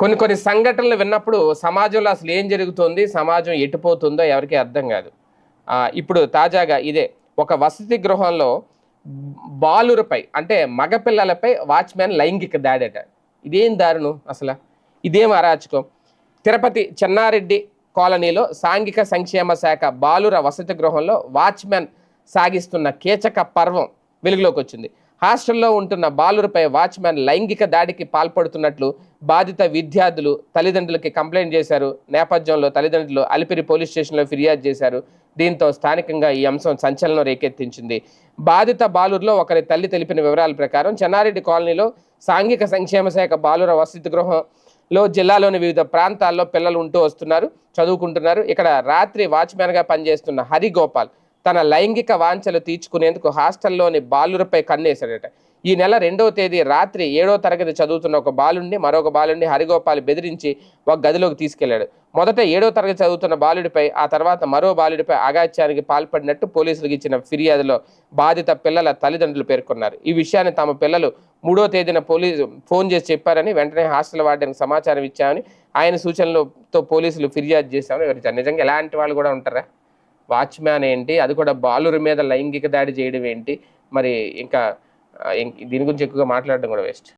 కొన్ని కొన్ని సంఘటనలు విన్నప్పుడు సమాజంలో అసలు ఏం జరుగుతుంది? సమాజం ఎటుపోతుందో ఎవరికీ అర్థం కాదు. ఇప్పుడు తాజాగా ఇదే ఒక వసతి గృహంలో బాలురపై అంటే మగపిల్లలపై వాచ్మ్యాన్ లైంగిక దాడట. ఇదేం దారుణం అసలు? ఇదేం అరాచకం? తిరుపతి చెన్నారెడ్డి కాలనీలో సాంఘిక సంక్షేమ శాఖ బాలుర వసతి గృహంలో వాచ్మెన్ సాగిస్తున్న కీచక పర్వం వెలుగులోకి వచ్చింది. హాస్టల్లో ఉంటున్న బాలురపై వాచ్మెన్ లైంగిక దాడికి పాల్పడుతున్నట్లు బాధిత విద్యార్థులు తల్లిదండ్రులకి కంప్లైంట్ చేశారు. నేపథ్యంలో తల్లిదండ్రులు అలిపిరి పోలీస్ స్టేషన్లో ఫిర్యాదు చేశారు. దీంతో స్థానికంగా ఈ అంశం సంచలనం రేకెత్తించింది. బాధిత బాలురులో ఒకరి తల్లి తెలిపిన వివరాల ప్రకారం చెన్నారెడ్డి కాలనీలో సాంఘిక సంక్షేమ శాఖ బాలుర వసతి గృహంలో జిల్లాలోని వివిధ ప్రాంతాల్లో పిల్లలు ఉంటూ వస్తున్నారు చదువుకుంటున్నారు. ఇక్కడ రాత్రి వాచ్మెన్గా పనిచేస్తున్న హరిగోపాల్ తన లైంగిక వాంఛలు తీర్చుకునేందుకు హాస్టల్లోని బాలురపై కన్నేశాడట. ఈ నెల రెండవ తేదీ రాత్రి ఏడో తరగతి చదువుతున్న ఒక బాలుడిని మరొక బాలుడిని హరిగోపాల్ బెదిరించి ఒక గదిలోకి తీసుకెళ్ళాడు. మొదట ఏడో తరగతి చదువుతున్న బాలుడిపై ఆ తర్వాత మరో బాలుడిపై అగాత్యానికి పాల్పడినట్టు పోలీసులకు ఇచ్చిన ఫిర్యాదులో బాధిత పిల్లల తల్లిదండ్రులు పేర్కొన్నారు. ఈ విషయాన్ని తమ పిల్లలు మూడో తేదీన పోలీసు ఫోన్ చేసి చెప్పారని వెంటనే హాస్టల్ వార్డెన్కి సమాచారం ఇచ్చామని ఆయన సూచనలతో పోలీసులు ఫిర్యాదు చేశామని వివరించారు. నిజంగా ఎలాంటి వాళ్ళు కూడా ఉంటారా? వాచ్మ్యాన్ ఏంటి? అది కూడా బాలుర మీద లైంగిక దాడి చేయడం ఏంటి? మరి ఇంకా దీని గురించి ఎక్కువగా మాట్లాడడం కూడా వేస్ట్.